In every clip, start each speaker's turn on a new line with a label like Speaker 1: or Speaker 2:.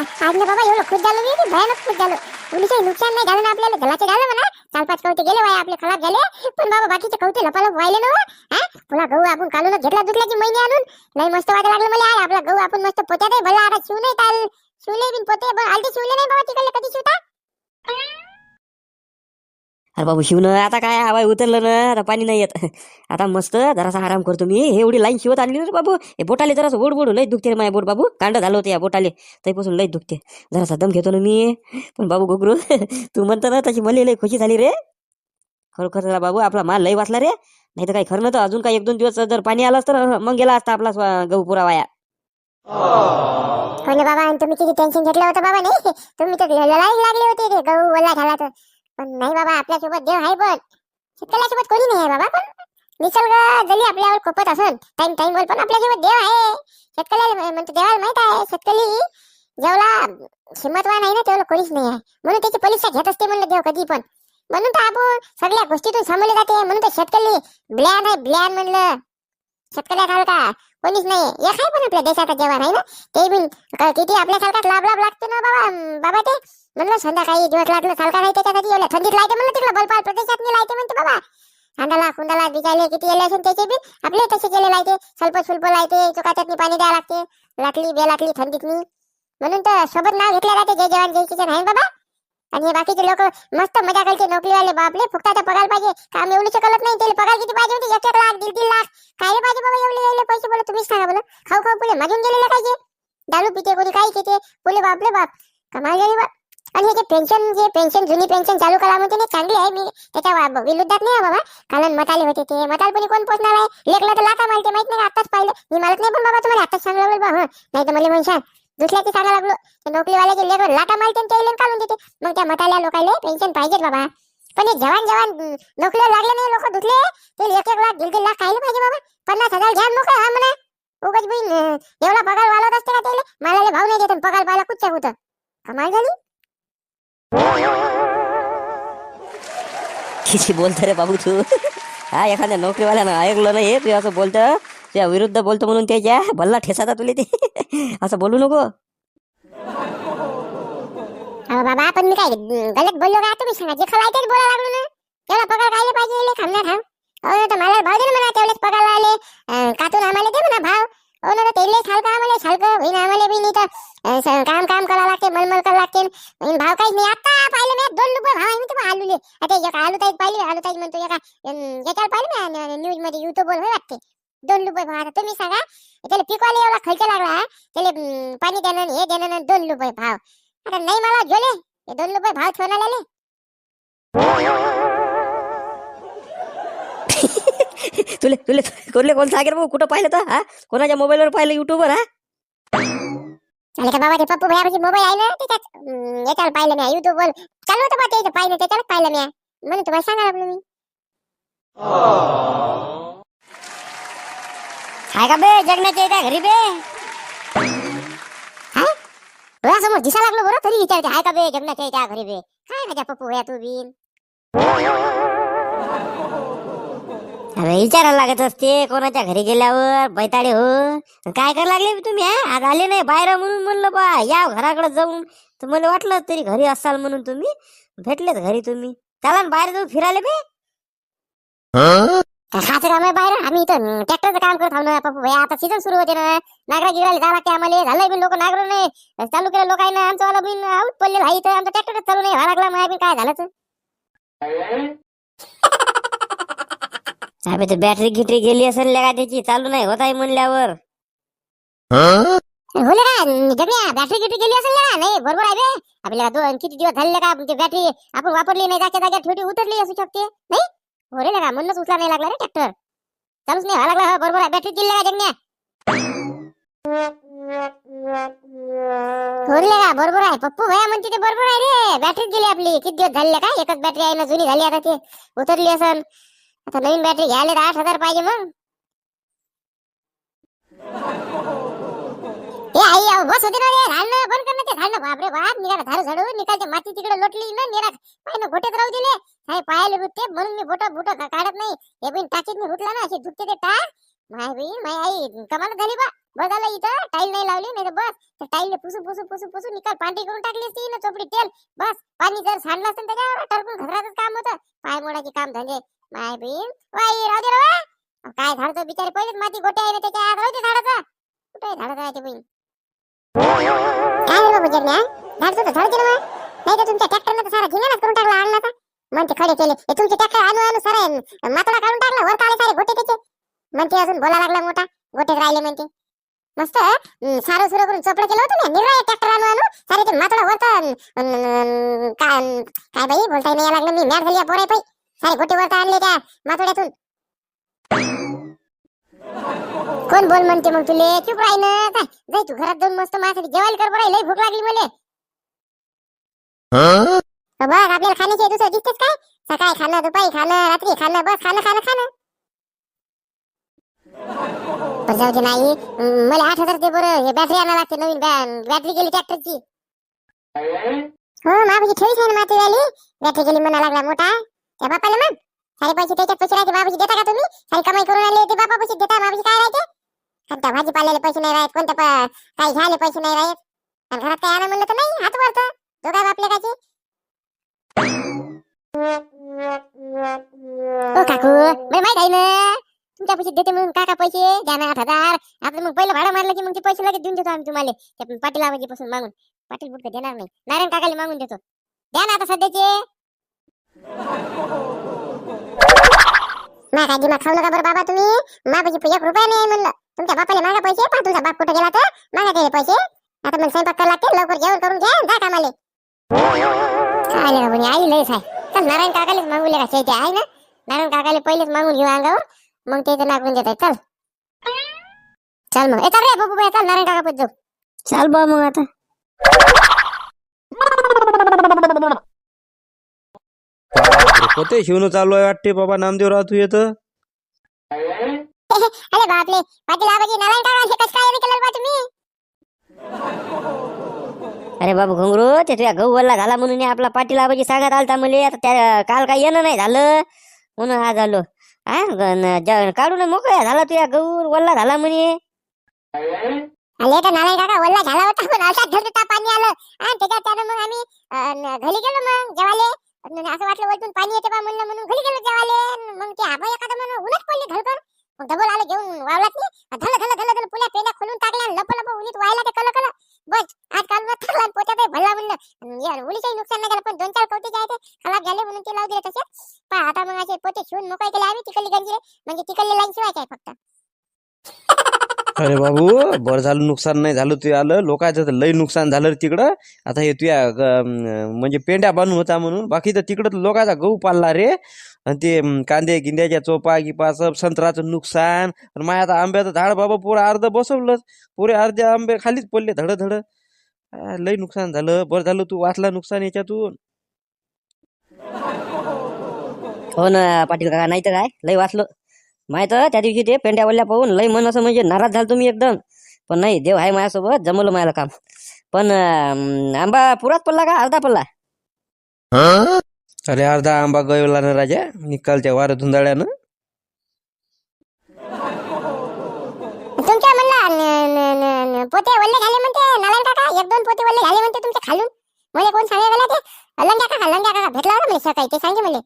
Speaker 1: आ- आज ना बाबा एवढं खुश झालो मी की भयानक खुश झालो. पोलिसही नुकसान नाही झालं ना आपल्याला घराचे झालं म्हणा चार पाच कवटे गेले वाया आपले खराब झाले. पण बाबा बाकीचे कवटे लपालप व्हायले ना हा? पुन्हा गहू आपण काढूनच घेतला दुसऱ्याची महिने आणून. नाही मस्त वाटायला लागलं मला यार आपला गहू आपण मस्त पोत्यात भला आता शिव काल शिवले बिन पोते आलते शिवले नाही बाबा तिकडले कधी शिवता?
Speaker 2: अरे बाबू शिवणं आता काय हवाय उतरलं ना आता पाणी नाही येत. आता मस्त जरासा आराम करतो मी. हे एवढी लाईन शिवत आणली ना बाबू. हे बोटाले जरासं ओढ बोडू लई दुखते माझ्या बोट बाबू. कांड झालं होतं या बोटाले. तरीपासून लई दुखते. जरासा दम घेतो ना मी. पण बाबू गोगरू तू म्हणतो ना तशी मला लई खुशी झाली रे. खरोखर बाबू आपला माल लई वाचला रे. नाही तर काही खरं नव्हतं. अजून काही एक दोन दिवस जर पाणी आलं तर मग गेला असता आपला गहू पुरा वाया
Speaker 1: हो ना बाबा तुम्ही किती टेन्शन घेतलं होतं बाबा नाही तुम्ही तर लढाई लागले होते गहू वल्ला झाला तर. पण नाही बाबा आपल्यासोबत देव आहे पण. शेतकऱ्यासोबत कोणी नाही आहे बाबा पण निसर्ग जरी आपल्यावर खोपत असेल टाइम टाइम वर पण आपल्यासोबत देव आहे. शेतकऱ्याला म्हणतो देवाला माहीत आहे शेतकरी जेवला हिंमतवान आहे ना तेवढं कोणीच नाही आहे. म्हणून त्याची परीक्षा घेत असते म्हणलं देव कधी पण. म्हणून तर आपण सगळ्या गोष्टीतून सांभाळले जाते. म्हणून तर शेतकरी ब्लॅन आहे ब्लॅन म्हणलं. शेतकऱ्या का कोणीच नाही. एक आहे पण आपल्या देशाचा जवान आहे ना ते बी किती आपल्यासारखाच लाभ लाभ लागते ना बाबा बाबा ते. म्हणलं संध्याकाळी दिवस लागलं सालका नाही त्याच्यासाठी एवढ्या थंडीत लायते म्हणलं तिकडं बलपाल प्रदेशात मी लायते म्हणते बाबा. कांदाला कुंदाला बिचाले किती येले असेल त्याचे बी आपले तसे केले लायते सल्प सुल्प लायते चुकाच्यातनी पाणी द्यावं लागते. लाकली बे लाकली थंडीतनी. म्हणून तर सोबत नाव घेतलं जाते जय जवान जय किसान आहे बाबा? आणि हे बाकीचे लोक मस्त मजा करते नोकरीवाले बापले फुकटाचा पगार पाहिजे. काम एवढं शकलत नाही त्याला पगार किती पाहिजे म्हणजे एक एक लाख दीड दीड लाख. काय पाहिजे बाबा एवढे एवढे पैसे बोला तुम्हीच सांगा बोला खाऊ खाऊ पुले माजून गेलेले पाहिजे. दारू पिते कोणी काही पिते पुले बापले बाप. कमाल गेली बाप. आणि हे जे पेन्शन जे पेन्शन जुनी पेन्शन चालू करा म्हणते ते चांगली आहे. मी त्याच्या विरुद्धात नाही बाबा. कारण मताले होते ते. मताल कोणी कोण पोचणार आहे? लेखलं तर लाखा मालते माहीत नाही आताच पाहिलं. मी मालत नाही पण बाबा तुम्हाला. आताच सांगलं लागलो बा हं. नाही तर मला म्हणशाल दुसऱ्याची सांगा लागलो. ते नोकरीवाल्याचे लेकर लाखा मालते ते इलेन काढून देते. मग त्या मताल्या लोकांना पेन्शन पाहिजेत बाबा. पण हे जवान जवान अं, नोकरीला लागले नाही लोक दुसले ते एक एक लाख दीड दीड लाख खायला पाहिजे बाबा. पन्नास हजार घ्या मोकळं हा म्हणा. उगाच बिन एवढा पगार वाढवत असते का त्याला? मला भाव नाही देत पगार पाहिला कुठच्या कुठं? कमाल झाली.
Speaker 2: किती बोलतो रे बाबू तू? हा एखाद्या नोकरीवाल्यानं ऐकलं नाही तू असं बोलतं? त्या विरुद्ध बोलतो म्हणून त्याच्या भल्ला ठेसाता तुले ते. असं बोलू नको.
Speaker 1: बाबा पण मी काय गलत बोललो का? तुम्ही सांगा जे खवायचे बोला लागलो ना. तेवढा पगार खायला पाहिजे? ले थांब. ना तर मला भाव दे ना म्हणा तेवढेच पगार आले. कातून आम्हाला दे म्हणा भाव. हो ना तेले सारखं आम्हाला? सारखं होईन आम्हाला बी नाही तर काम काम करावं लागते मलमल करावं लागते. भाव काहीच नाही. आता पाहिलं मी दोन रुपये भाव आहे म्हणते आलूले. आता एक आलू ताईत पाहिली आलू ताईत म्हणतो एका अं, याच्यावर पाहिलं मी न्यूजमध्ये युट्यूबवर होय वाटते. दोन रुपये भाव. आता तुम्ही सांगा त्याला पिकवायला एवढा खर्च लागला त्याला पाणी देणं हे देणं दोन रुपये भाव. आता नाही मला जोले हे दोन रुपये भाव ठेवणार आले
Speaker 2: तुले तुले तुले कोण सांगेल भाऊ? कुठं पाहिलं तर हा? कोणाच्या मोबाईलवर पाहिलं युट्यूबवर हा?
Speaker 1: अरे का बाबा ते पप्पू भैयापाशी मोबाईल आहे ना त्याच्यात अं, याच्यावर पाहिलं मी युट्यूब वर चालू होतं बा त्याचं पाहिलं त्याच्यावर पाहिलं मी म्हणून तुम्हाला सांगा मी.
Speaker 3: हाय का बे जगण्याच्या त्या घरी बे?
Speaker 1: डोळ्यासमोर दिसा लागलो बरं तरी विचारते हाय का बे जगण्याच्या त्या घरी बे? काय माझ्या पप्पू भैया तू बिन
Speaker 3: अरे विचारायला लागत असते कोणाच्या घरी गेल्यावर बैताडे हो. काय करायला लागले तुम्ही हा? आज आले नाही बाहेर म्हणून म्हणलं बा या घराकडे जाऊन. तर मला वाटलं तरी घरी असाल म्हणून तुम्ही भेटलेत घरी तुम्ही. चला ना बाहेर जाऊ फिरायला बे.
Speaker 1: खायचं काम आहे बाहेर? आम्ही इथं ट्रॅक्टरचं काम करत आहो ना पप्पू भैया आता सीझन सुरू होते ना नागरा गिरायला जावं लागते आम्हाला. झालंय बिन लोक नागरू नाही चालू केलं लोकांना आमचं वाला बिन आऊट पडलेलं आहे इथं. आमचं ट्रॅक्टरच चालू नाही व्हायला लागला माझ्या बिन काय झालं
Speaker 3: अबे तर? बॅटरी गिटरी गेली असेल का त्याची चालू नाही होत आहे म्हणल्यावर.
Speaker 1: होले का जगण्या बॅटरी गिटरी गेली असेल ना नाही बरोबर आहे बे. आपल्याला दोन किती दिवस झाले का ते बॅटरी आपण वापरली नाही जागच्या जाग्यात ठेवटी उतरली असू शकते. नाही? हो रे का म्हणूनच उचला नाही लागला रे ट्रॅक्टर चालूच नाही व्हायला लागला हो, बरोबर आहे. बॅटरी गेली का जगण्या. हो रे का बरोबर आहे. पप्पू भया म्हणते ते बरोबर आहे रे. बॅटरी गेली आपली. किती दिवस झाले का एकच बॅटरी आहे ना जुनी झाली आता ती. उतरली असेल आता नवीन बॅटरी घ्यायला तर आठ हजार पाहिजे मग आई अहो, बस होते ना रे झाडणं बंद ते बापरे बाप निघाला झाडू झाडू माती तिकडे लोटली ना निरा पाय ना राहू दिले काय पायाला रुटते म्हणून मी बोट बुट काढत नाही हे पण टाकीत मी रुटला ना अशी दुखते ते टाक माय बहीण माय आई कमाल झाली बा. बघायला इथं टाईल नाही लावली नाही तर बस. त्या टाईलने पुसू पुसू पुसू पुसू निकाल पांढरी करून टाकली असती ना चोपडी तेल. बस पाणी जर सांडलं असतं ना त्याच्यावर टरकून घसराचंच काम होतं. पाय मोडाचे काम झाले. माय बहीण वाई राहू दे रे काय झाडचं बिचारे पहिलेच माती गोटे आहे ना त्याच्या आत. राहू दे झाडाचा. कुठे आहे झाडाचा आहे ते बहीण काय रे बाबू जगण्या झाडचं तर झाड केलं नाही तर तुमच्या ट्रॅक्टरनं तर सारा झिंगाणाच करून टाकला आणला का म्हणते खडे केले. तुमचे ट्रॅक्टर आणू आणू सारा मातोडा काढून टाकला. वर काढले सारे गोटे त्याचे. म्हणते अजून बोला लागला मोठा. गोटेच राहिले म्हणते. मस्त सारं सुरं करून चोपडं केलं होतं ना निर्णय ट्रॅक्टर आणू आणू. सारे ते अन, अन, काय बाई बोलता नाही लागलं मी मॅट झाली या पोराय पाई सारे गोटे वरता आणले त्या मातोड्यातून. कोण बोल म्हणते मग तुले? चुप राही ना काय जाय तू घरात जाऊन मस्त माझ्यासाठी जेवायला कर बरं लई भूक लागली मले. बघ आपल्याला खाण्याची दुसरं दिसतेच काय? सकाळी खाणं दुपारी खाणं रात्री खाणं बस खाणं खाणं खाणं. जाऊ दे नाही. मला आठ हजार दे बरं. हे बॅटरी आणायला लागते नवीन बॅटरी गेली ट्रॅक्टरची हो माबाजी ठेवीच आहे ना मातीवाली बॅटरी गेली म्हणा लागला मोठा. त्या बापाला मग सारे पैसे त्याच्यात पैसे राहते बाबाजी देता का तुम्ही? सारी कमाई करून आले ते बापा पैसे देता बाबाजी काय राहते कोणत्या भाजीपाल्याला पैसे नाही राहत कोणत्या काही घ्यायला पैसे नाही राहत आणि घरात काय आणा म्हणलं तर नाही हात वरत. जो काय बापले काचे ओ काकू मला माहीत आहे ना? तुमच्या पैसे देते म्हणून काका पैसे? द्या ना आठ हजार. आता मग पहिलं भाडं मारलं की मग ते पैसे लगेच देऊन देतो आम्ही तुम्हाला. त्या पाटील आवाजी पासून मागून. पाटील बुटके देणार नाही. नारायण काकाला मागून देतो. द्या ना आता सध्याचे. माझा दिमाग खाऊ बरं बाबा तुम्ही. मा एक रुपया नाही म्हणलं. तुमच्या बापाला मागा पैसे पण तुझा बाप कुठे गेला तर. मागा त्याला पैसे. आता मग स्वयंपाक करायला लागते. लवकर जेवण करून घ्या. जा कामाले. काय आई लयच आहे. चल नारायण काकालेच मागून का शेती आहे ना. नारायण काकाले पहिलेच मागून घेऊ अंगावर. मग ते नागून देत चल. चल मग. चल रे बाबू बाई, चल नारायण काका जाऊ.
Speaker 3: चाल बा मग आता.
Speaker 4: होते शिवणं चालू आहे वाटते बाबा? नामदेवराव तू येत?
Speaker 1: अरे बापले पाटील आबाजी नारायण काका हे कसं काय केलं बा तुम्ही
Speaker 3: अरे बाबू घुंगरू ते तुझ्या गहू वल्ला झाला म्हणून आपला पाटील आबाजी सांगत आलता मले. आता त्या काल काय येणं नाही झालं. म्हणून आज आलो. हा? ग- न- ज- काढून मोकळ्या झाला तुझ्या गहू वल्ला झाला म्हणे.
Speaker 1: आले तर नारायण काका. वल्ला झाला होता पण अशात धरता पाणी आलं. आणि त्याच्यात त्यानं मग आम्ही घरी गेलो मग जेवाले अन असं वाटलं वरतून पाणी येते बा म्हणलं म्हणून घरी गेलो जेवाले मग ते आबा एखादा म्हणून उन्हात पडली धडकन. मग डबल आलं घेऊन वावलात नाही धल धल धल धल पुल्या पेंड्या खोलून टाकल्या. आणि लप लप उन्हीत व्हायला ते कल कल बस आज काल टाकला आणि पोत्यात भरला म्हणलं यार उलीचंही नुकसान नाही झालं पण दोन चार कवटे जे आहे ते. खराब झाले म्हणून ते लावू दिले तसे पण आता मग असे पोते शिवून मोकळे केले आम्ही तिकडली गंजी म्हणजे तिकडली लाईन शिवायची आहे फक्त.
Speaker 4: अरे बाबू बर झालं नुकसान नाही झालं तू आलं. लोकांचं तर लई नुकसान झालं रे तिकडं. आता हे तुया ग- अं, म्हणजे पेंड्या बांधून होता म्हणून. बाकी तर तिकडं तर लोकांचा गहू पालला रे. आणि ते अं, कांदे गिंद्याच्या चोपा गिपा सब संत्राचं नुकसान. आणि माझ्या आता आंब्याचं झाड बाबा पुरं अर्ध बसवलंच. पुरे अर्धे आंबे खालीच पडले धड धड आ, लई नुकसान झालं. बरं झालं तू वाचला नुकसान याच्यातून.
Speaker 2: हो ना पाटील काका नाही तर काय? लय वाचलं. माहीत त्या दिवशी ते पेंड्या वल्ल्या पाहून लय मन असं म्हणजे नाराज झालं तुम्ही एकदम. पण नाही देव आहे माझ्यासोबत जमवलं माझ्याला काम. पण आंबा पुराच पडला का? अर्धा पडला.
Speaker 4: अरे अर्धा आंबा गळला ना राजा निकालच्या वारं धुंदाळ्यानं.
Speaker 1: तुमच्या म्हणलं न- न- न- न- पोते वल्ले झाले म्हणते नारायण काका एक दोन पोते वल्ले झाले म्हणते तुमचे खालून. मला कोण सांगायला गेला ते लंग्या काका लंग्या काका भेटला होता मला सकाळी ते सांगे मला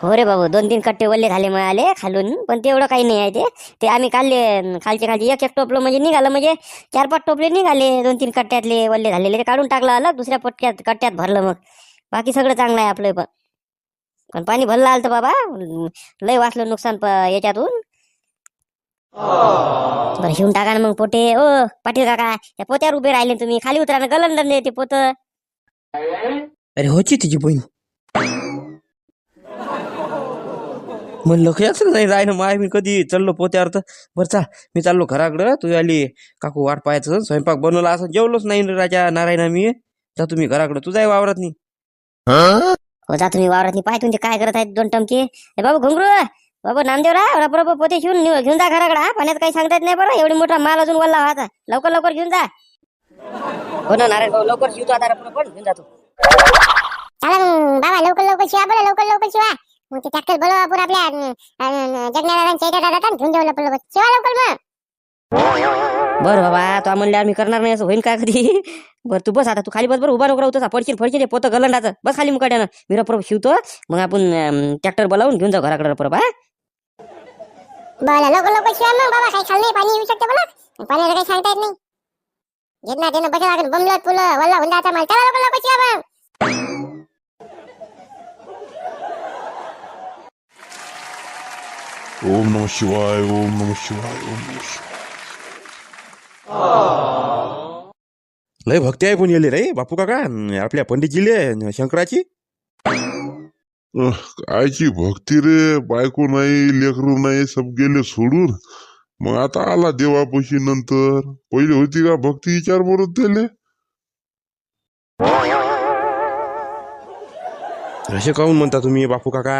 Speaker 3: हो रे बाबू दोन तीन कट्टे वल्ले झाले मिळाले खालून पण तेवढं काही नाही आहे ते. ते आम्ही काढले खालचे खालचे एक एक टोपलं म्हणजे निघालं म्हणजे चार पाच टोपले निघाले दोन तीन कट्ट्यातले वल्ले झालेले ते काढून टाकलं आलं दुसऱ्या पटक्यात कट्ट्यात भरलं मग. बाकी सगळं चांगलं आहे आपलं पण. पण पाणी भरलं आलं तर बाबा लय वाचलं नुकसान याच्यातून. बरं शिवून टाका ना मग पोटे. ओ पाटील काका त्या पोत्यावर उभे राहिले तुम्ही. खाली उतरा ना गलन ते पोत.
Speaker 4: अरे होची तुझी बहीण. म्हणलं लक्षातच नाही राहिलं माय मी कधी चाललो पोत्यावर तर. बरं चाल मी चाललो घराकडं तू आली काकू वाट पाहायचं स्वयंपाक बनवला असं जेवलोच नाही राजा नारायणा मी. जा तुम्ही घराकडं तुझाही वावरात नाही
Speaker 3: हो जा तुम्ही वावरात पाय तुमचे काय करत आहेत दोन टमके. ए बाबू घुंगरू बाबा नामदेवराव रपरप पोते शिवून घेऊन जा घराकडे हा पाण्यात काही सांगता येत नाही बरं एवढी मोठा माल अजून वल्ला व्हायचा लवकर लवकर घेऊन जा.
Speaker 2: हो ना नारायण भाऊ लवकर शिवतो आता पण घेऊन जातो
Speaker 1: बाबा लवकर लवकर शिवा बरं लवकर लवकर शिवा. मग ते ट्रॅक्टर बोलव आपण आपल्या जगण्याला चैत्या दादा घेऊन जाऊ लवकर मग.
Speaker 2: बरं बाबा तो म्हणल्यावर मी करणार नाही असं होईल का कधी? बरं तू बस आता तू खाली बस बरं उभा नको राहू तसा पडशील पडशील पोतं गलंडाचं बस खाली मुकाट्यानं. मी रपरप शिवतो मग आपण ट्रॅक्टर बोलावून घेऊन जाऊ घराकडे रपरप हा?
Speaker 1: बोला लवकर लवकर शिवा मग बाबा काही खाल्लं नाही पाणी येऊ शकते बोला. पाण्याला काही सांगता येत नाही. घेत ना त्यानं बसला लागेल. बमलत पुलं वल्ला हुंडाचा माल. चला लवकर लवकर शिवा मग.
Speaker 5: ओम नम शिवाय ओम नम शिवाय ओम नम शिवाय
Speaker 4: लय भक्ती आहे कोणी येले रे बापू काका आपल्या पंडितजीले अं, शंकराची.
Speaker 5: अह, कायची भक्ती रे बायको नाही लेकरू नाही सब गेले सोडून. मग आता आला देवापशी नंतर. पहिले होती का भक्ती विचार बरोबर दिले
Speaker 4: असे काहून म्हणता तुम्ही बापू काका?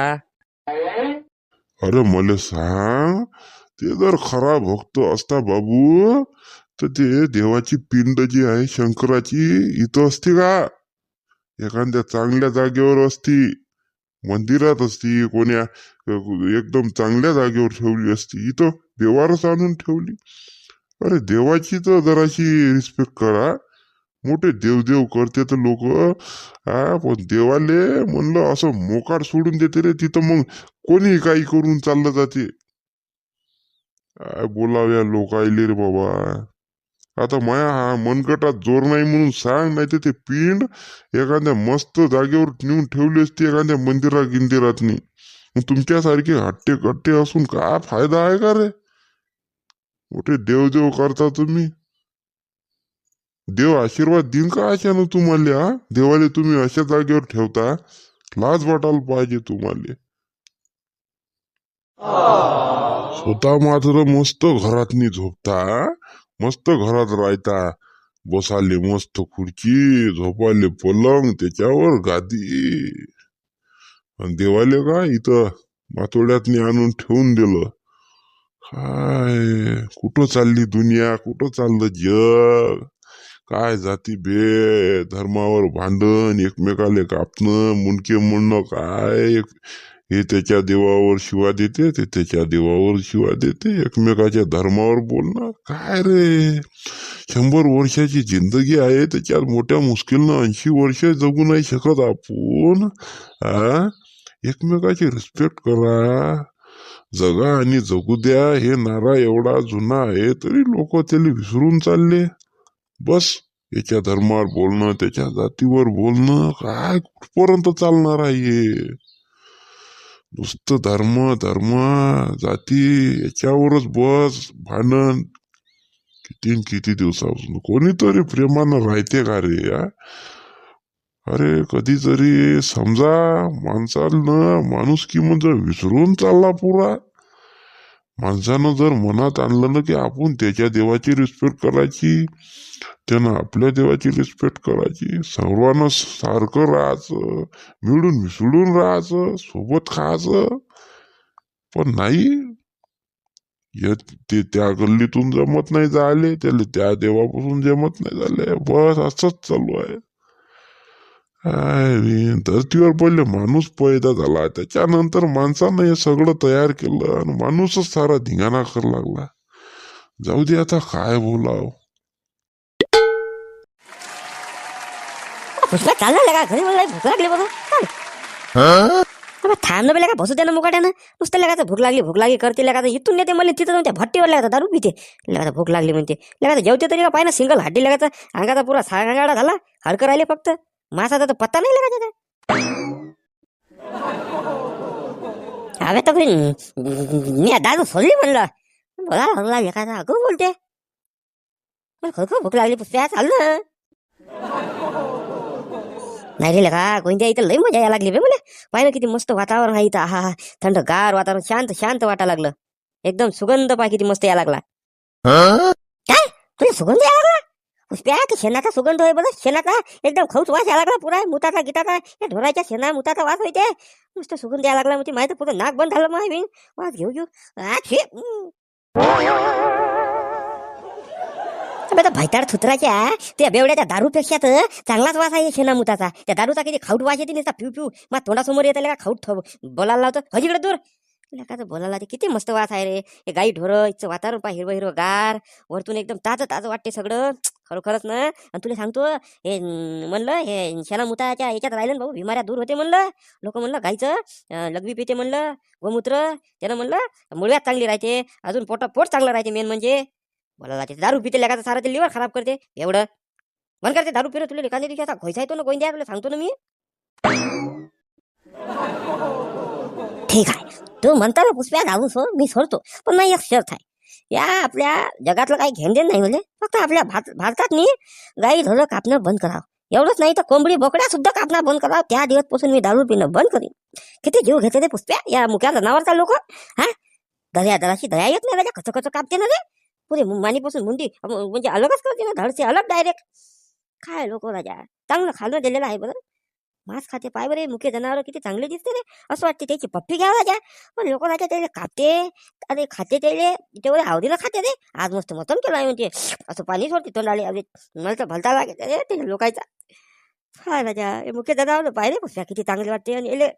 Speaker 5: अरे मला सांग ते जर खरा भक्त असता बाबू तर ते देवाची पिंड जी आहे शंकराची इथं असते का? एखाद्या चांगल्या जागेवर असती मंदिरात असती कोण्या एकदम चांगल्या जागेवर ठेवली असती इथं देवारच आणून ठेवली. अरे देवाची तर जराशी रिस्पेक्ट करा. मोठे देवदेव करते तर लोक हा पण देवाले म्हणलं असं मोकाट सोडून देते रे तिथं मग कोणी काही करून चाललं जाते? बोलाव बोलाव्या लोक आले रे बाबा? आता माया हा मनगटात जोर नाही म्हणून सांग नाही ते पिंड एखाद्या मस्त जागेवर नेऊन ठेवली असती एखाद्या मंदिरा गिंदिरात मग तुमच्यासारखे हट्टे कट्टे असून काय फायदा आहे का रे? मोठे देवदेव करता तुम्ही? देव आशीर्वाद देईन का अशानं तुम्हाला हा? देवाले तुम्ही अशा जागेवर ठेवता? लाज वाटायला पाहिजे तुम्हाला. स्वतः मात्र मस्त घरातनी झोपता मस्त घरात राहता. बसाले मस्त खुर्ची झोपाले पलंग त्याच्यावर गादी. आणि देवाले का इथं मातोड्यातनी आणून ठेवून दिलं? काय? कुठं चालली दुनिया? कुठं चाललं जग? काय जाती बे धर्मावर भांडण एकमेकाले कापणं मुंडके म्हणणं काय? हे त्याच्या देवावर शिवा देते ते त्याच्या देवावर शिवा देते एकमेकाच्या धर्मावर बोलणं. काय रे? शंभर वर्षाची जिंदगी आहे त्याच्यात मोठ्या मुश्किलनं ऐंशी वर्ष जगू नाही शकत आपण. आ? एकमेकाची रिस्पेक्ट करा. जगा आणि जगू द्या. हे नारा एवढा जुना आहे तरी लोक त्याला विसरून चालले. बस याच्या धर्मावर बोलणं त्याच्या जातीवर बोलणं काय कुठपर्यंत चालणार आहे नुसतं धर्म धर्म जाती याच्यावरच बस भांडण. किती किती दिवसापासून कोणीतरी प्रेमानं राहते का रे या अरे कधीतरी समजा माणसानं माणूस म्हणजे विसरून चालला पुरा. माणसानं जर मनात आणलं ना की आपण त्याच्या देवाची रिस्पेक्ट करायची त्यानं आपल्या देवाची रिस्पेक्ट करायची सर्वांना सारखं राहायचं मिळून मिसळून राहायचं सोबत खायचं. पण नाही. हे ते त्या गल्लीतून जमत नाही झाले त्याला त्या देवापासून जमत नाही झाले. बस असंच चालू आहे. अरे बे, धरतीवर पहिले माणूस पैदा झाला. त्याच्यानंतर माणसानं हे सगळं तयार केलं आणि माणूसच सारा धिंगाणा कर लागला. जाऊ दे आता काय बोलाव.
Speaker 2: पुष्पा का? घरी मला भूक लागली बाबा थांबलं थांब ना बेला का बसू दे ना मुकाट्यानं. नुसतं लागायचं भूक लागली भूक लागली करते लागायचं इथून नेते मला तिथं जाऊन त्या भट्टीवर लगायचं दारू पिते. लागायचं भूक लागली म्हणते. लागायचं जेवते तरी का पाहिजे सिंगल हड्डी लागायचं अंगाचा पुरा सांगाडा झाला हडकं राहिले फक्त. मासाचा तर पत्ता नाही लगायचा हवे तर मी दारू सोडली म्हणलं. बोला लागला एखादा अगं बोलते. मला खरखर भूक लागली पुष्प्या चाल ना. नाही रे का कोणत्या इथं लई मजा यायला लागली बे मला. पाहिलं किती मस्त वातावरण आहे इथं. हा हा थंड गार वातावरण शांत शांत वाटा लागलं. एकदम सुगंध पा किती मस्त यायला लागला. काय? तुला सुगंध यायला लागला? पुष्प्या की शेणाचा सुगंध होय बरं. शेणाचा एकदम खौच वास यायला लागला पुरा. मुताचा गीताचा या ढोराच्या शेणा मुताचा वास होते. नुसतं सुगंध यायला लागला म्हणजे माहिती पुरं नाक बंद झालं माहिती वास घेऊ घेऊ. आ, भैताड थुत्राच्या त्या बेवड्याच्या दारूपेक्षा तर चांगलाच वास आहे शेणा मुताचा. त्या दारूचा किती खाऊट वास येते नुसता पिऊ पिऊ. मग तोंडासमोर येत का खाऊट बोलायला लावतो. हजीकडे दूर. का बोलायला ते किती मस्त वास आहे रे. हे गाई ढोरं इथचं वातावरण पा हिरवं हिरवं गार. वरतून एकदम ताजं ताजं वाटते सगळं. खरोखरच ना. आणि तुला सांगतो हे म्हणलं हे शेणामुताच्या याच्यात राहिलं ना भाऊ बिमाऱ्या दूर होते म्हणलं. लोक म्हणलं गाईचं लघवी पिते म्हणलं गोमूत्र. त्यानं म्हणलं मुळव्यात चांगली राहते. अजून पोट पोट चांगलं राहते मेन म्हणजे. बोलायला ते दारू पिते लेखाचं सारा ते लिव्हर खराब करते. एवढं. मन करते दारू पिरो तुला एखाद्या दिवशी असा घोयचा येतो ना गोंद्या सांगतो ना मी. ठीक आहे. तू म्हणता ना पुष्प्या घालून सो मी सोडतो. पण नाही एक शर्त आहे. या आपल्या जगातलं काही घेण देण नाही म्हणजे. फक्त आपल्या भात भारतात नी गाई ढोरं कापणं बंद करावं. एवढंच नाही तर कोंबडी बोकड्या सुद्धा कापणं बंद करावं. त्या दिवसपासून मी दारू पिणं बंद करीन. किती जीव घेते ते पुष्प्या या मुख्या जनावरचा लोक? हा? दर्या दराशी दया येत नाही राजा खचं कच कापते ना रे? पुरे मानीपासून मुंडी म्हणजे अलगच करते ना. धडसे अलग डायरेक्ट काय लोक राजा? चांगलं खाल्लं दिलेलं आहे बरं. मांस खाते पाय बरे मुख्य जनावर किती चांगले दिसते रे. असं वाटते त्याची पप्पी घ्यावा द्या पण लोक राहते त्याला कापते अरे खाते त्याले तेवढे आवडीनं खाते रे. आज मस्त मतम केलं आहे म्हणते. असं पाणी सोडते तोंडाले. अरे मला तर भलता लागेल रे ते लोकायचा हाय राजा हे मुख्य जनावर रे. पुस्तक किती चांगले वाटते आणि एले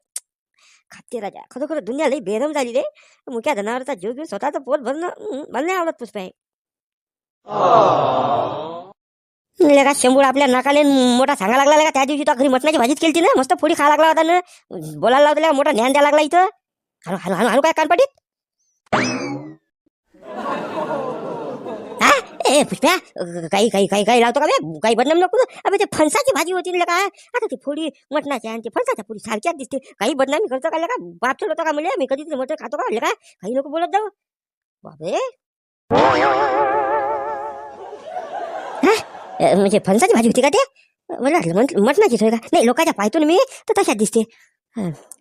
Speaker 2: खाते राजा. खरोखर दुनिया लई बेरम झाली रे. मुख्या जनावरचा जीव घेऊन स्वतःचं पोट भरणं मला नाही आवडत पुष्प आहे म्हणले का आपल्या नकाले मोठा सांगा लागला का त्या दिवशी तो घरी मटणाची भाजीच केली ना. मस्त पोळी खा लागला होता ना. बोलायला लावला मोठा ज्ञान द्या लागला इथं. हाणू हाणू हाणू हाणू काय कानपटीत? हा? ए पुष्प्या काही काही काही काही लावतो का बे काही बदनाम नको. करू. अबे ते फणसाची भाजी होती ना काय आता ती फोडी मटणाची आणि ती फणसाच्या पोळी सारख्याच दिसते. काही बदनामी करतो का का बाप ठेवतो का म्हणजे मी कधी मटण खातो का म्हणले का? काही नको बोलत जाऊ. बापरे. म्हणजे फणसाची भाजी होती का ते मला वाटलं मट- मटणाचीच का? नाही लोकांच्या पाहतो मी तर तशाच दिसते.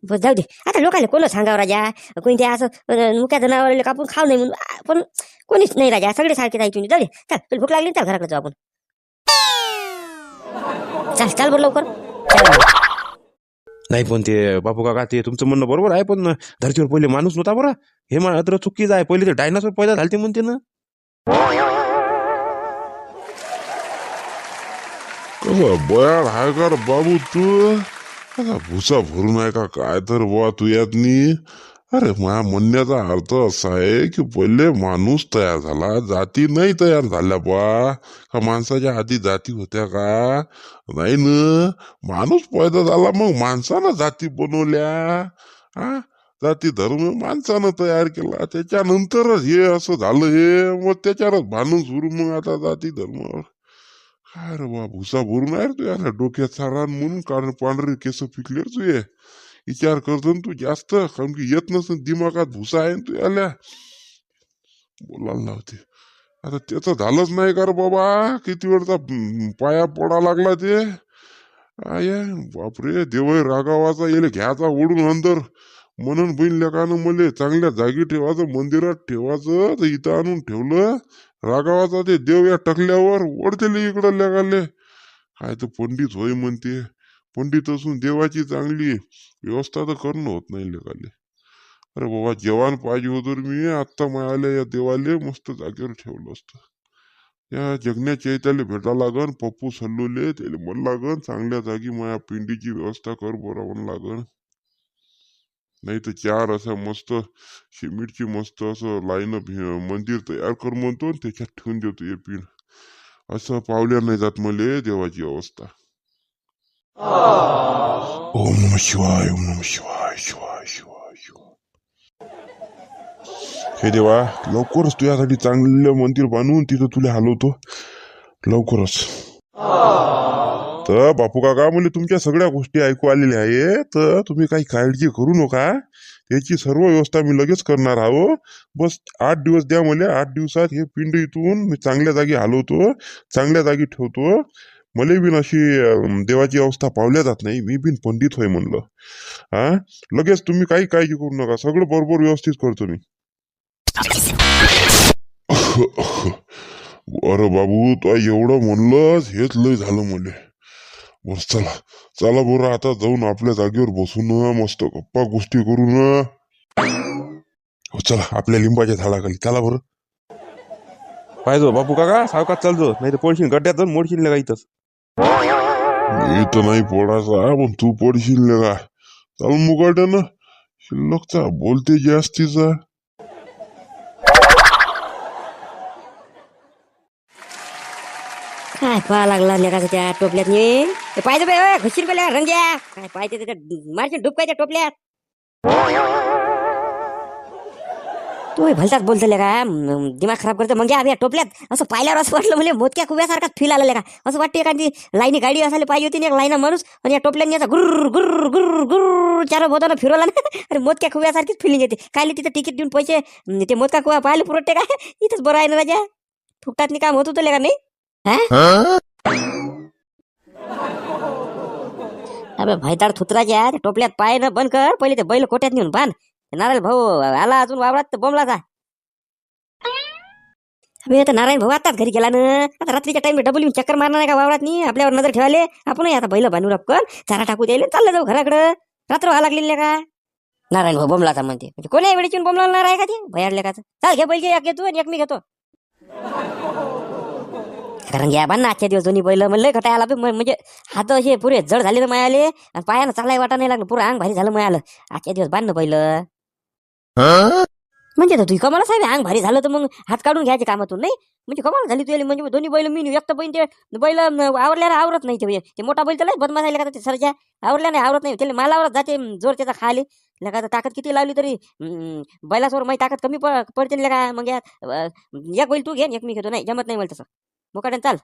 Speaker 2: बस जाऊ दे. आता लोकांना कोण सांगावं राजा? कोणी ते असं मुक्या जनावराला कापून खाऊ नये म्हणून पण कोणीच नाही राजा. सगळे सारखे जायचे जाऊ दे. चल तुला भूक लागली चल घराकडे जाऊ आपण. चल चल बरं लवकर.
Speaker 4: नाही पण ते बापू काका ते तुमचं म्हणणं बरोबर आहे पण धरतीवर पहिले माणूस नव्हता बरं. हे मात्र चुकीचं आहे पहिले ते डायनासोर पैदा झालते म्हणते ना.
Speaker 5: बयाड आहे का रे बाबू तू? कसा भुसा भरून आहे का काय तर बुवा तू यातनी? अरे माझ्या म्हणण्याचा अर्थ असा आहे की पहिले माणूस तयार झाला जाती नाही तयार झाल्या बा का माणसाच्या आधी जाती होत्या का? नाही न. माणूस पैदा झाला मग माणसानं जाती बनवल्या. हा जाती धर्म माणसानं तयार केला. त्याच्यानंतरच हे असं झालं हे मग त्याच्यावरच भानून सुरू मग आता जाती धर्म. काय रे बा भुसा भरून आहे रे तू याला डोक्यात सारा म्हणून कारण पांढरे केस पिकले तू ये विचार करतो ना तू जास्त कारण की येत नसून दिमागात भुसा आहे ना तू याला. बोलायला लावते. आता त्याचं झालंच नाही का रे बाबा? किती वेळचा पाया पडा लागला ते. आय बापरे देवय रागावाचा येले घ्यायचा ओढून अंदर. म्हणून बहीण लेकानं मले चांगल्या जागी ठेवायचं मंदिरात ठेवायचं तर इथं आणून ठेवलं. रागावाचा ते देव या टकल्यावर ओढतेले इकडं लेगाले. काय तर पंडित होय म्हणते? पंडित असून देवाची चांगली व्यवस्था तर करणं होत नाही लेगाले. अरे बाबा जेवण पाहिजे होतो मी. आत्ता मिळाल्या या देवाले मस्त जागेवर ठेवलं असतं. या जगण्या चैत्याला भेटा लागन पप्पू सल्लोले त्याला मन लागन चांगल्या जागी माया पिंडीची व्यवस्था कर बरं लागन. नाही तर चार असं मस्त सिमेंटची मस्त असं लाईन मंदिर तयार कर म्हणतो त्याच्यात ठेवून देतो हे पीण असं पावल्या नाही जात मले देवाची अवस्था. ओम नम शिवाय ओम नम शिवाय शिवाय शिवाय शिवाय. हे देवा लवकरच तुझ्यासाठी चांगलं मंदिर बांधून तिथं तुला हलवतो. लवकरच. तर बापू काका म्हणजे तुमच्या सगळ्या गोष्टी ऐकू आलेल्या आहे तर तुम्ही काही काळजी करू नका. याची सर्व व्यवस्था मी लगेच करणार आहो. बस आठ दिवस द्या मला आठ दिवसात हे पिंड इथून मी चांगल्या जागी हलवतो चांगल्या जागी ठेवतो. मला बिन अशी देवाची अवस्था पावल्या जात नाही. मी बिन पंडित होय म्हणलं. हा? लगेच तुम्ही काही काळजी करू नका. सगळं बरोबर व्यवस्थित करतो मी. अरे बाबू तू एवढं म्हणलंच हेच लय झालं मला. बस चला चला बरं आता जाऊन आपल्या जागेवर बसू ना मस्त गप्पा गोष्टी करू ना हो चला आपल्या लिंबाच्या झाडाखाली चला बरं.
Speaker 4: पाहिजे बापू काका सावकाश चालतो नाही तर पडशील गड्ड्यात जाऊन मोडशील का इथंच
Speaker 5: मी तर नाही पोडायचा पण तू पडशील ना का चाल मुकाट्यानं शिल्लकचा बोलते जास्तीचा
Speaker 2: काय पहा लागला लेखाचं त्या टोपल्यात पाहिजे बाय घुशील बेल्या रंग्या. काय पाहिजे त्याच्या मारशील डुबकायच्या टोपल्यात. तू भलताच बोलतले का दिमाग खराब करतो मग या टोपल्यात. असं पाहिल्यावर असं वाटलं म्हणजे मोतक्या कुव्यासारखा फील आला का असं वाटते एखादी लाईनी गाडी असायला पाहिजे होती ना एक लाईन माणूस आणि या टोपल्याने याचा गुर गुर गुर गुर चार बोतानं फिरवला ना. अरे मोतक्या कुव्यासारखीच फिलिंग येते. काय तिथं तिकीट देऊन पैसे ते मोतका कुवा पाहिले पुरवते काय इथंच बरं आहे ना राजा. फुकटात काम होत होतं का नाही? अबे भाईताड थुत्राच्या त्या टोपल्यात पाय न बंद कर पहिले ते बैल कोट्यात नेऊन बांध. नारायण भाऊ आला अजून वावरात तर बोंबला अबे आता नारायण भाऊ आताच घरी गेला ना. आता रात्रीच्या टाइम डबल येऊन चक्कर मारणार नाही का वावरात नी आपल्यावर नजर ठेवाले आपणही आता बैल बांधू रपकन चारा टाकू द्यायला चाललं जाऊ घराकडं. रात्र व्हा लागलेली का नारायण भाऊ बोंबलाचा म्हणते. म्हणजे कोणी वेळेची बोंबला आहे का ते? भयाडल्या का चाल घे बैल घे एक घेतो आणि एक मी घेतो. कारण घ्या बांध ना आजच्या दिवस दोन्ही बैल म्हणलं कटाय आला म्हणजे हात असे पुरे जड झाले ना मायाले. आणि पायानं चालाय वाटा नाही लागलं पुरं अंग भारी झालं मायाला. आजच्या दिवस बांध बैल. म्हणजे तर कमाला साहेब अंग भारी झालं तर मग हात काढून घ्यायचे कामातून नाही? म्हणजे कमाल झाली तुला म्हणजे दोन्ही बैल मी व्यक्त बैल ते बैल अं, आवरत नाही ते. ते मोठा बैल त्याला बदमाश आहे का ते सरच्या? आवरल्याने आवरत नाही. त्याला मला आवरत जाते जोर त्याचा खाली. लगा ताकद किती लावली तरी अं, बैलासवर माझी ताकद कमी पडते ना का मग या एक बैल तू घे एक मी घेतो. नाही जमत नाही मला तसं. मोकाड्यान चाल.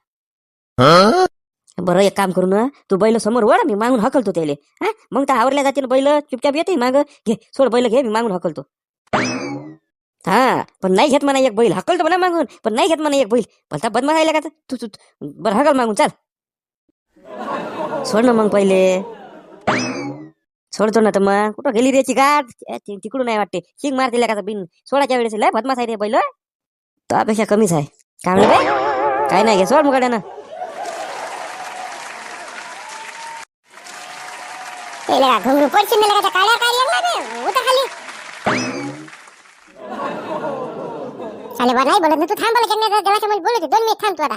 Speaker 2: बरं एक काम करू ना तू बैल समोर वळ मी मागून हकलतो त्याले. हा? मग तर आवरल्या जाते ना बैल चुपचाप येते माग. घे सोड बैल घे मी मागून हकलतो. हा पण नाही घेत म्हणा एक बैल. हकलतो म्हणा मागून पण नाही घेत म्हणा एक बैल. भलता बदमाश राहिला का तू तू बरं हकल मागून चाल. सोड ना मग पहिले. सोडतो ना तर मग. कुठं गेली रे याची गाठ त्या- तिकडून नाही वाटते. शिंग मारते का बिन. सोडाच्या वेळेस लय बदमाश आहे रे बैल. त्यापेक्षा कमीच आहे. काय म्हणलं काय नाही घे सोड मुकाड्यानं
Speaker 1: ते घुंगरू पडशील काळ्या काय लागला बे उतर खाली. चाले बा नाही बोलत ना तू थांब बोला जगण्यात देवासमोर बोलू दे दोन मिनिट थांब तू आता.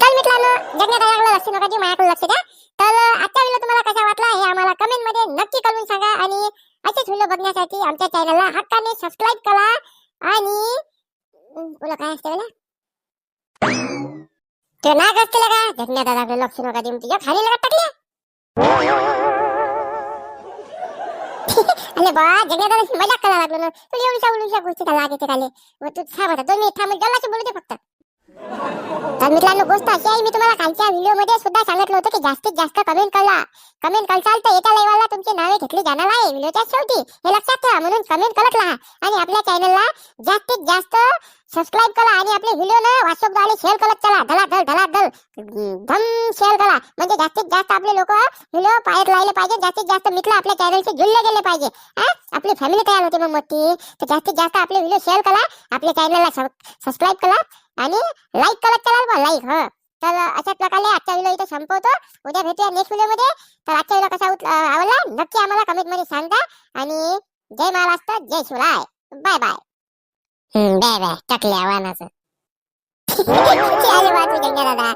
Speaker 1: चल मित्रांनो जगण्यात लागलं लक्ष नका देऊ माझ्याकडे लक्ष द्या. तर आजचा व्हिडिओ तुम्हाला कसा वाटला हे आम्हाला कमेंटमध्ये नक्की कळून सांगा. आणि असेच व्हिडिओ बघण्यासाठी आमच्या चॅनलला हक्काने सबस्क्राईब करा. आणि बोला काय असते बोला? ते नाग असते लक्ष नका तुझ्या खाली लगा टाकल्या अरे बा जगण्यात मजाक करायला लागलो ना. तुला एवढी एवढ्या गोष्टी का लागायचे खाली. मग तू थांब आता. दोन मिनिट थांब जल्लाशी बोलू दे फक्त. तर मित्रांनो गोष्ट अशी आहे मी तुम्हाला कालच्या व्हिडिओमध्ये सुद्धा सांगितलं होतं की जास्तीत जास्त कमेंट करा. कमेंट करसाल तर येत्या लाईव्हला तुमची नावे घेतली जाणार आहे. व्हिडिओच्या शेवटी हे लक्षात ठेवा म्हणून कमेंट करत राहा. आणि आपल्या चॅनलला जास्तीत जास्त सबस्क्राईब करा आणि आपले व्हिडिओ ना व्हॉट्सअपद्वारे शेअर करत चला. धला धल धला धल धम शेअर करा. म्हणजे जास्तीत जास्त आपले लोक व्हिडिओ पाहत राहिले पाहिजे. जास्तीत जास्त मित्र आपल्या चॅनलशी जुळले गेले पाहिजे. आपली फॅमिली तयार होते मग मोठी. तर जास्तीत जास्त आपले व्हिडिओ शेअर करा. आपल्या चॅनलला सबस्क्राईब करा. आणि लाईक करत चला बा लाईक ह. तर अशा प्रकारे आजचा व्हिडिओ इथे संपवतो. उद्या भेटूया नेक्स्ट व्हिडिओमध्ये. तर आजचा व्हिडिओ कसा आवडला नक्की आम्हाला कमेंटमध्ये सांगा आणि जय महाराष्ट्र जय Shivrai. Bye bye bye bye टाकल्या वाहनाचं अरे वा तू गंगा दादा.